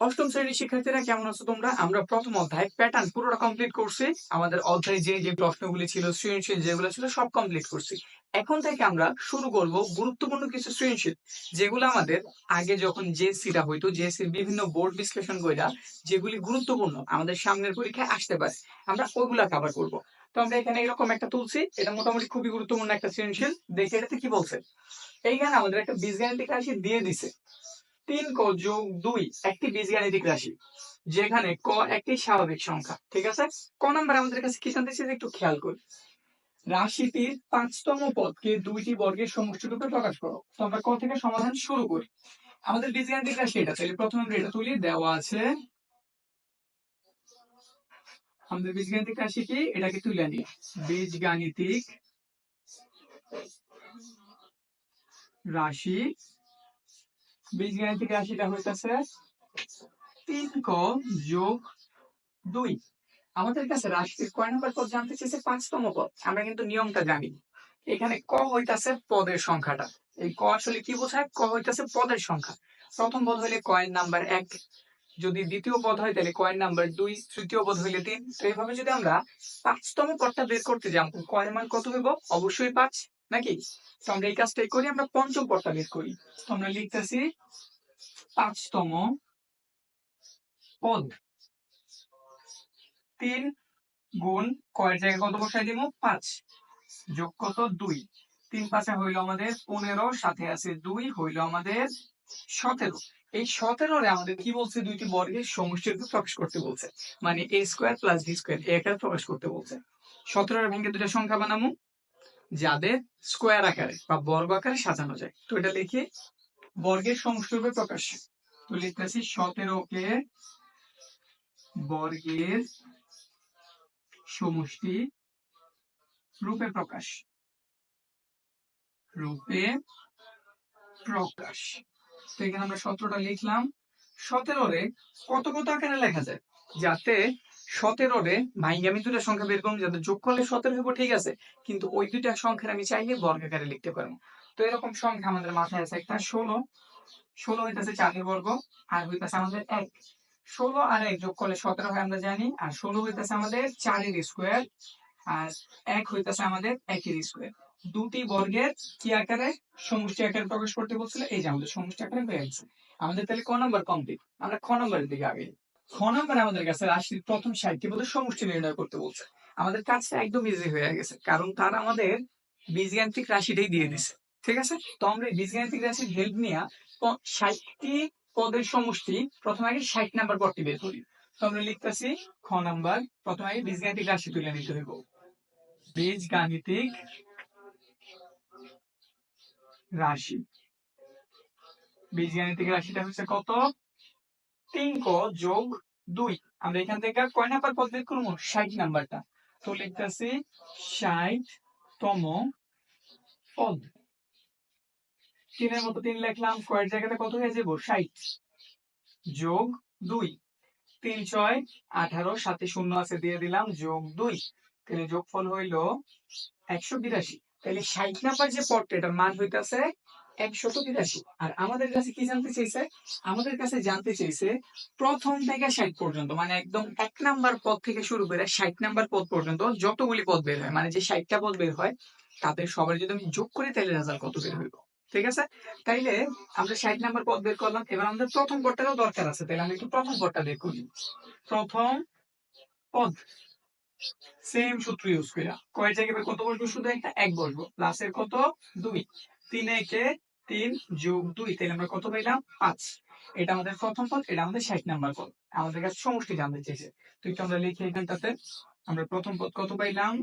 অষ্টম শ্রেণির শিক্ষার্থীরা কেমন আছো তোমরা? আমরা প্রথম অধ্যায় প্যাটার্ন পুরোটা কমপ্লিট করছি। আমাদের অধ্যায়ে যে যে প্রশ্নগুলি ছিল, সৃজনশীল যেগুলো ছিল, সব কমপ্লিট করছি। এখন থেকে আমরা শুরু করব গুরুত্বপূর্ণ কিছু সৃজনশীল, যেগুলো আমাদের আগে যখন জেএসসিটা হইতো জেএসসির বিভিন্ন বোর্ড বিশ্লেষণ কইরা যেগুলি গুরুত্বপূর্ণ আমাদের সামনের পরীক্ষায় আসতে পারে, আমরা ওইগুলা কভার করব। তো আমরা এখানে এরকম একটা তুলছি, এটা মোটামুটি খুবই গুরুত্বপূর্ণ একটা সৃজনশীল, দেখে এটাতে কি বলছে? এইখানে আমাদের একটা বীজগাণিতিক রাশি দিয়ে দিছে। তিন ক যোগ দুই, একটি বীজগাণিতিক রাশি, যেখানে ক একটি স্বাভাবিক সংখ্যা, ঠিক আছে? ক নাম্বার আমাদের কাছে কি জানতে একটু খেয়াল করি। রাশিটির পাঁচতম পদকে দুইটি বর্গের সমষ্টি প্রকাশ করো। তো আমরা ক থেকে সমাধান শুরু করি। আমাদের বীজগাণিতিক রাশি এটা, তাহলে প্রথমে আমরা এটা তুলি, দেওয়া আছে। আমাদের বীজগাণিতিক রাশি কি? এটাকে তুলে নিই বীজগাণিতিক রাশি বীজগাণিতিক রাশিটা হইতেছে তিন ক যোগ দুই। আমাদের কাছে রাশির কয় নম্বর পদ জানতে চেয়েছে? পাঁচতম পদ। আমরা কিন্তু নিয়মটা জানি। এখানে ক হইতাছে পদের সংখ্যাটা। এই ক আসলে কি বোঝায়? ক হইতাছে পদের সংখ্যা। প্রথম পদ হইলে কয়েন নাম্বার এক। যদি দ্বিতীয় পদ হয়, তাহলে কয়েন নাম্বার দুই। তৃতীয় পদ হইলে তিন। তো এইভাবে যদি আমরা পাঁচতম পদটা বের করতে যাই কয়ের মান কত হইব? অবশ্যই পাঁচ। নাকি? তো আমরা এই কাজটাই করি, আমরা পঞ্চম পদটা বের করি। তো আমরা লিখতেছি পাঁচতম পদ। তিন গুণ কয়ের জায়গায় কত বসাই দিব? পাঁচ। যোগ কত? দুই। তিন পাঁচে হইল আমাদের পনেরো, সাথে আছে দুই, হইল আমাদের সতেরো। এই সতেরোরে আমাদের কি বলছে? দুইটি বর্গের সমষ্টির প্রকাশ করতে বলছে। মানে A square plus B square এ প্রকাশ করতে বলছে। সতেরোর ভেঙে দুটা সংখ্যা বানামু যাদের স্কোয়ার আকারে বা বর্গ আকারে সাজানো যায়। তো এটা লিখি বর্গের সমষ্টি রূপে প্রকাশ তো লিখতেছি সতেরো কে বর্গের সমষ্টি রূপে প্রকাশ। রূপে প্রকাশ। তো এখানে আমরা সতেরোটা লিখলাম। সতেরোরে কত কত আকারে লেখা যায়? যাতে সতেরোরে ভাইঙ্গে আমি দুটা সংখ্যা বের করব, যাতে যোগ করলে সতেরো হইব, ঠিক আছে? কিন্তু ওই দুইটা সংখ্যার আমি চাইলে বর্গ আকারে লিখতে পারব। তো এরকম সংখ্যা আমাদের মাথায় আছে, একটা ষোলো। ষোলো হইতেছে চারের বর্গ, আর হইতেছে আমাদের এক। ষোলো আর এক যোগ করলে সতেরো হয়, আমরা জানি। আর ষোলো হইতেছে আমাদের চারের স্কোয়ার, আর এক হইতেছে আমাদের একের স্কোয়ার। দুটি বর্গের কি আকারে? সমষ্টি আকারে প্রকাশ করতে বলছিল, এই যে আমাদের সমষ্টি আকারে হয়ে গেছে। আমাদের তাহলে ক নম্বর কমপ্লিট আমরা খ নম্বরের দিকে আগে খ নম্বরে আমাদের কাছে রাশির প্রথম ষাটটি পদের সমষ্টি নির্ণয় করতে বলছে। আমাদের কাজটা একদম ইজি হয়ে গেছে, কারণ তারা আমাদের বীজগাণিতিক রাশিটাই দিয়ে দিছে, ঠিক আছে? তো আমরা এই বীজগাণিতিক রাশির হেল্প নিয়ে ষাটটি পদের সমষ্টি প্রথমে আগে ষাট নাম্বার পদটি বের করি। তো আমরা লিখতেছি খ নাম্বার প্রথমে আগে বীজগাণিতিক রাশি তুলে নিতে হইব। বীজগাণিতিক রাশি। বীজগাণিতিক রাশিটা হচ্ছে কত? তিন ক যোগ দুই। আমরা এখান থেকে কয় নাম্বার পদ বের করব? ষাট নাম্বারটা। তো লিখতেছি ষাট তম পদ। তিনের মতো তিন লিখলাম, কয়ের জায়গাতে কত হয়ে যাব? ষাট। যোগ দুই। তিন ছয়, আঠারো, সাথে শূন্য আছে, দিয়ে দিলাম যোগ দুই। তাহলে যোগফল হইল একশো বিরাশি। তাহলে ষাট নাম্বার যে পদটা, এটার মান হইতাছে একশত বিরাশি আর আমাদের কাছে কি জানতে চাইছে? আমাদের কাছে জানতে চাইছে, প্রথম থেকে ষাট পর্যন্ত মানে একদম এক নাম্বার পদ থেকে শুরু করে ষাট নাম্বার পদ পর্যন্ত যতগুলি পদ বের হয় মানে যে ষাটটা পদ বের হয়, তাদের সবার যদি আমি যোগ করি, তাহলে রেজাল্ট কত বের হইব? ঠিক আছে? তাইলে আমরা ষাট নাম্বার পদ বের করলাম, এবার আমাদের প্রথম পদটারও দরকার আছে তাহলে আমি একটু প্রথম পদটা বের করি। প্রথম পদ সেম সূত্র ইউজ করি কয় জায়গায় কত বসবো? শুধু একটা, এক বসবো। প্লাসের কত? দুই। তিন একে তিন যোগ দুই, তাহলে আমরা কত পাইলাম? পাঁচ। এটা আমাদের প্রথম পদ, এটা আমাদের ষাট নাম্বার পদ। আমাদের কাছে সমষ্টি জানতে চেয়েছে তো একটু আমরা লিখি এখানটাতে আমরা প্রথম পদ কত পাইলাম?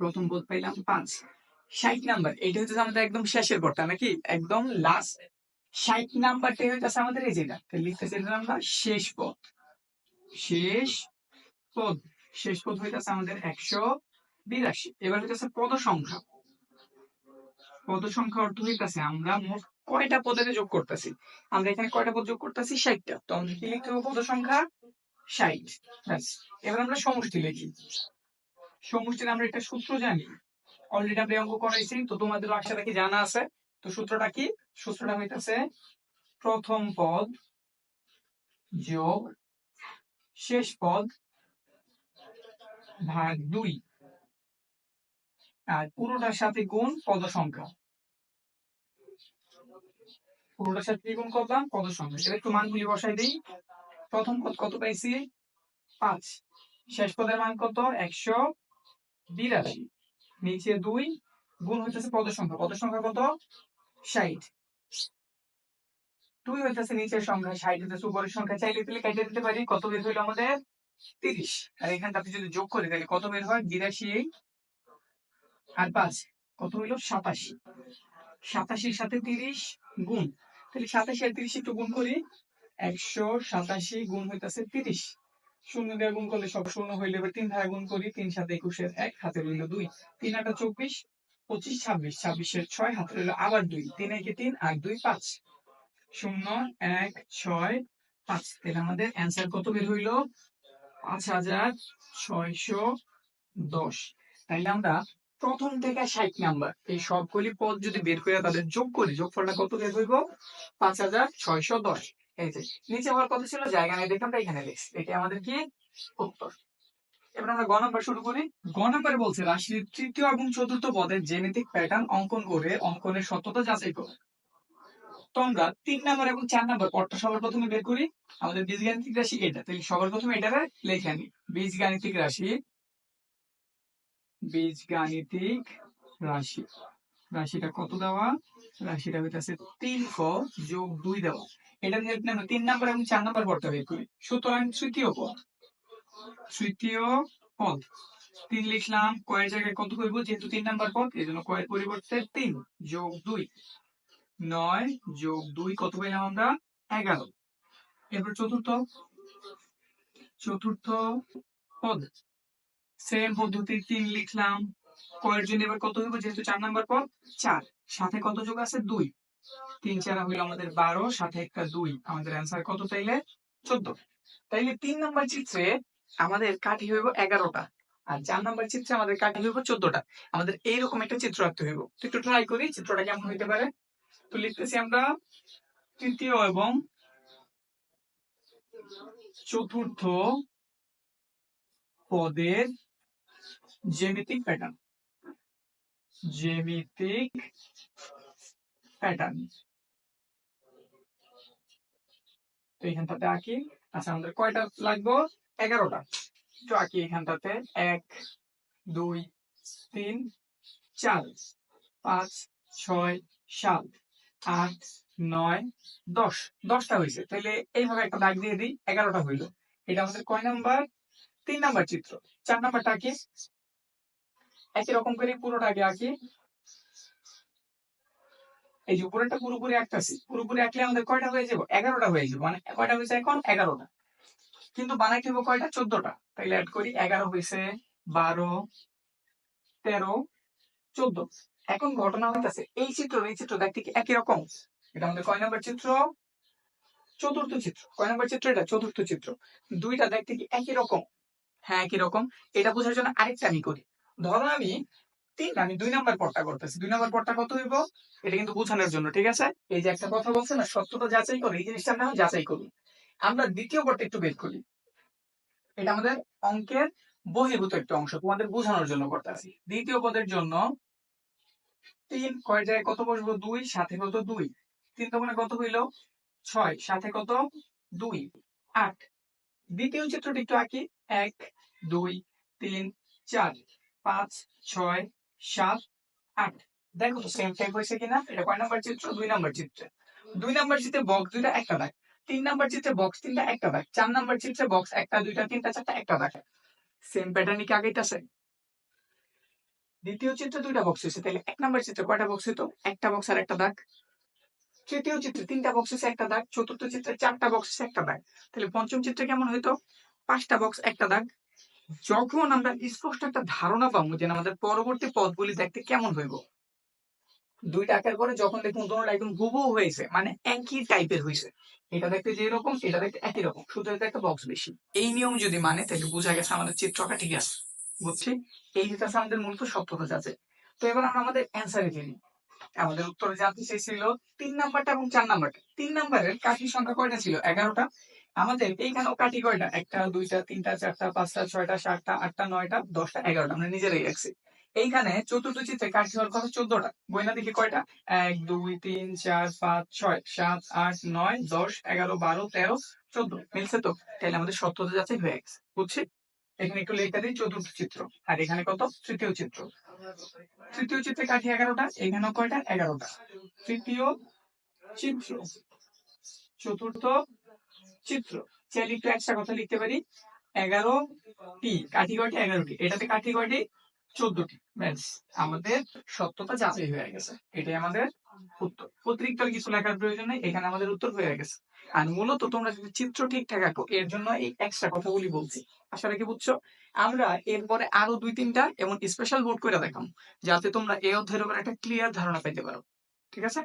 প্রথম পদ পাইলাম পাঁচ। ষাট নাম্বার, এটা হচ্ছে আমাদের একদম শেষের পদটা, নাকি? একদম লাস্ট ষাট নাম্বারটা হচ্ছে আমাদের এই যেটা। লিখতেছি এটা আমরা শেষ পদ। শেষ পদ। শেষ পদ হইতেছে আমাদের একশো বিরাশি। এবার হইতেছে পদ সংখ্যা পদ সংখ্যা অর্থ হইতেছে আমরা মোট কয়টা পদের যোগ করতেছি? আমরা এখানে কয়টা পদ যোগ করতেছি? ষাটটা। তো আমরা কি লিখতে হবে পদ সংখ্যা ষাট এবার আমরা সমষ্টি লিখি। সমষ্টির আমরা একটা সূত্র জানি। অলরেডি আমরা অঙ্ক করাইছি, তো তোমাদের আশা রাখি জানা আছে। তো সূত্রটা কি? সূত্রটা হইতেছে প্রথম পদ যোগ শেষ পদ ভাগ দুই। আর পুরোটার সাথে গুণ পদ সংখ্যা পুরোটার সাথে গুণ করলাম? পদ সংখ্যা এবার একটু মানগুলি বসাই দিই। প্রথম পদ কত পাইছি? পাঁচ। শেষ পদের মান কত? একশো বিরাশি। নিচে দুই, গুণ হইতেছে পদ সংখ্যা পদ সংখ্যা কত? ষাট। দুই হইতেছে নিচের সংখ্যা, ষাট হইতেছে উপরের সংখ্যা। চাইলে দিলে কেটে দিতে পারি। কত বের হইল আমাদের? তিরিশ। আর এখানটাতে যদি যোগ করি তাহলে কত বের হয়? বিরাশি আর পাঁচ, কত হইল? সাতাশি। সাতাশির সাথে তিরিশ গুণ। তাহলে সাতাশি আর তিরিশ একটু গুণ করি। একশো সাতাশি গুণ হইতেছে তিরিশ। শূন্য দিয়ে গুণ করলে সব শূন্য হইলে এবার তিন ধারা গুণ করি। তিন সাথে একুশের এক হাতে রইল দুই। তিন আটা চব্বিশ, পঁচিশ ছাব্বিশ। ছাব্বিশের ছয় হাতে রইল আবার দুই। তিন একে তিন আর দুই পাঁচ। শূন্য, এক, ছয়, পাঁচ। তাহলে আমাদের অ্যান্সার কত বের হইল? পাঁচ হাজার ছয়শো দশ। তাইলে আমরা প্রথম থেকে ষাট নাম্বার। এই সবগুলি পদ যদি বের করে তাদের যোগ করি, যোগফলটা কত বের হইব? পাঁচ হাজার ছয়শো দশ। এই যে, নিচে আমার কত ছিল? জায়গা নেই দেখলাম তাই এখানে লিখছি এটা আমাদের কি? উত্তর। এবার আমরা গ নাম্বার শুরু করি। গ নাম্বারে বলছে, রাশির তৃতীয় এবং চতুর্থ পদের জ্যামিতিক প্যাটার্ন অঙ্কন করে অঙ্কনের সত্যতা যাচাই করো। তো আমরা তিন নাম্বার এবং চার নাম্বার পদটা সবার প্রথমে বের করি। আমাদের বীজগাণিতিক রাশি এটা। তাহলে সবার প্রথমে এটারে লেখে আনি। বীজগাণিতিক রাশি বীজগাণিতিক রাশি। রাশিটা কত দেওয়া? রাশিটা হইতেছে তিন ক যোগ দুই দেওয়া। এটা নিয়ে আমরা তিন নাম্বার এবং চার নাম্বার পদটা হবে সুতরাং তৃতীয় পদ। তৃতীয় পদ। তিন লিখলাম কয়ের জায়গায় কত করব? যেহেতু তিন নাম্বার পদ এই জন্য কয়ের পরিবর্তে তিন যোগ দুই। নয় যোগ দুই, কত পেলাম আমরা? এগারো। এরপর চতুর্থ। চতুর্থ পদ। সেম পদ্ধতি, তিন লিখলাম। কয়ের জন্য এবার কত হইব যেহেতু চার নাম্বার পদ? চার। সাথে কত যোগ আছে? দুই। তিন চার হইল আমাদের বারো, সাথে একটা দুই। আমাদের অ্যান্সার কত তাইলে? চোদ্দ। তাইলে তিন নাম্বার চিত্রে আমাদের কাঠি হইব এগারোটা। আর চার নাম্বার চিত্রে আমাদের কাঠি হইব চোদ্দটা। আমাদের এইরকম একটা চিত্র আঁকতে হইব। একটু ট্রাই করি, চিত্রটা কেমন হইতে পারে? তো লিখতেছি আমরা তৃতীয় এবং চতুর্থ পদের জ্যামিতিক প্যাটার্ন জ্যামিতিক প্যাটার্ন তো এখানটাতে আঁকি। আচ্ছা আমাদের কয়টা লাগবে? এগারোটা। তো আঁকি এখানটাতে এক, দুই, তিন, চার, পাঁচ, ছয়, সাত, আট, নয়, দশ। দশটা হয়েছে। তাহলে এইভাবে একটা দাগ দিয়ে দিই, এগারোটা হইল। এটা আমাদের কয় নাম্বার? তিন নাম্বার চিত্র। চার নাম্বারটা আঁকি। একই রকম করে পুরোটাকে আঁকি। এই যে উপরেরটা পুরোপুরি আঁকতেছি, পুরোপুরি আঁকলে আমাদের কয়টা হয়ে যাব? এগারোটা হয়ে যাব। মানে কয়টা হয়েছে এখন? এগারোটা। কিন্তু বানাইতে হবে কয়টা? চোদ্দটা। তাইলে অ্যাড করি, এগারো হয়েছে বারো, তেরো, চোদ্দ। এখন ঘটনা হইতেছে, এই চিত্র এই চিত্র দেখতে কি একই রকম? এটা আমাদের কয় নম্বর চিত্র? চতুর্থ চিত্র। কয় নম্বর চিত্র এটা? চতুর্থ চিত্র। দুইটা দেখতে কি একই রকম? হ্যাঁ একই রকম। এটা বোঝার জন্য আরেকটা আমি করি। ধরো আমি তিন, আমি দুই নাম্বার পড়টা করতেছি। দুই নাম্বার পড়টা কত হইব? এটা কিন্তু বোঝানোর জন্য, ঠিক আছে? এই যে একটা কথা বলছে না সত্যতা যাচাই করে, এই জিনিসটা আমরা যাচাই করি। আমরা দ্বিতীয় পড়টা একটু বের করি। এটা আমাদের অঙ্কের বহির্ভূত একটা অংশ, তোমাদের বোঝানোর জন্য করতেছি। দ্বিতীয় পদের জন্য তিন, কয় জায়গায় কত বসবো? দুই, সাথে কত? দুই। তিন তো মানে কত হইল? ছয়, সাথে কত? দুই, আট। দ্বিতীয় চিত্রটি একটু আঁকি। এক, দুই, তিন, চার। পাঁচ, ছয়, সাত, আট। দেখো তো সেম টাইপ হয়েছে কিনা? এটা কয় নাম্বার চিত্র? দুই নাম্বার চিত্র। দুই নাম্বার চিত্রে বক্স দুইটা, একটা দাগ তিন নাম্বার চিত্রে বক্স তিনটা, একটা দাগ চার নাম্বার চিত্রে বক্স একটা, দুইটা, তিনটা, চারটা, একটা দাগ সেম প্যাটার্নই কি আগেইতাছে দ্বিতীয় চিত্রে দুইটা বক্স হয়েছে। তাহলে এক নাম্বার চিত্রে কয়টা বক্স হইতো? একটা বক্স আর একটা দাগ তৃতীয় চিত্রে তিনটা বক্স হয়েছে, একটা দাগ চতুর্থ চিত্রে চারটা বক্স হয়েছে, একটা দাগ তাহলে পঞ্চম চিত্রে কেমন হইতো? পাঁচটা বক্স একটা দাগ যখন আমরা স্পষ্ট একটা ধারণা পাবো যে আমাদের পরবর্তী পদগুলি দেখতে কেমন হইব, দুইটা আঁকার পরে যখন দেখুন দুটোটা একদম হুবহু হয়েছে মানে একই টাইপের হয়েছে এটা দেখতে যে রকম এটা দেখতে একই রকম, শুধু এতে একটা বক্স বেশি। এই নিয়ম যদি মানে তাহলে বোঝা গেছে আমাদের চিত্রটা ঠিক আছে, বুঝছি? এই যেটা আছে আমাদের মূলত সত্যতা যাচ্ছে। তো এবার আমরা আমাদের অ্যান্সারে ফেলি আমাদের উত্তরে জানতে চেয়েছিল তিন নাম্বারটা এবং চার নাম্বারটা। তিন নাম্বারের কাঠির সংখ্যা কয়টা ছিল? এগারোটা। আমাদের এইখানেও কাঠি কয়টা? একটা, দুইটা, তিনটা, চারটা, পাঁচটা, ছয়টা, সাতটা, আটটা, নয়টা, দশটা, এগারোটা, আমরা নিজেরাই রাখছি। এইখানে চতুর্থ চিত্রে কাঠি হওয়ার কথা চোদ্দটা। গয়না দেখি কয়টা? এক, দুই, তিন, চার, পাঁচ, ছয়, সাত, আট, নয়, দশ, এগারো, বারো, তেরো, চোদ্দ। মিলছে তো? তাহলে আমাদের সত্যতা যাচ্ছে হয়ে গেছে। বুঝছি? এখানে একটু লেখা দিই, চতুর্থ চিত্র। আর এখানে কত? তৃতীয় চিত্র। তৃতীয় চিত্রে কাঠি এগারোটা, এখানেও কয়টা? এগারোটা। তৃতীয় চিত্র। চতুর্থ চিত্র। চাইলে একটু একটা কথা লিখতে পারি। এগারোটি কাঠি কয়টি এগারোটি এটাতে কাঠি কয়টি চোদ্দটি আমাদের সত্যতা যাচাই হয়ে গেছে। এটাই আমাদের উত্তর। অতিরিক্ত কিছু লেখার প্রয়োজন নেই, এখানে আমাদের উত্তর হয়ে গেছে। আর মূলত তোমরা যদি চিত্র ঠিকঠাক আঁকো এর জন্য এই এক্সট্রা কথাগুলি বলছি। আশা রাখি বুঝছ? আমরা এরপরে আরও দুই তিনটা এমন স্পেশাল বোর্ড করে দেখাম যাতে তোমরা এই অধ্যায়ের উপর একটা ক্লিয়ার ধারণা পেতে পারো। ঠিক আছে?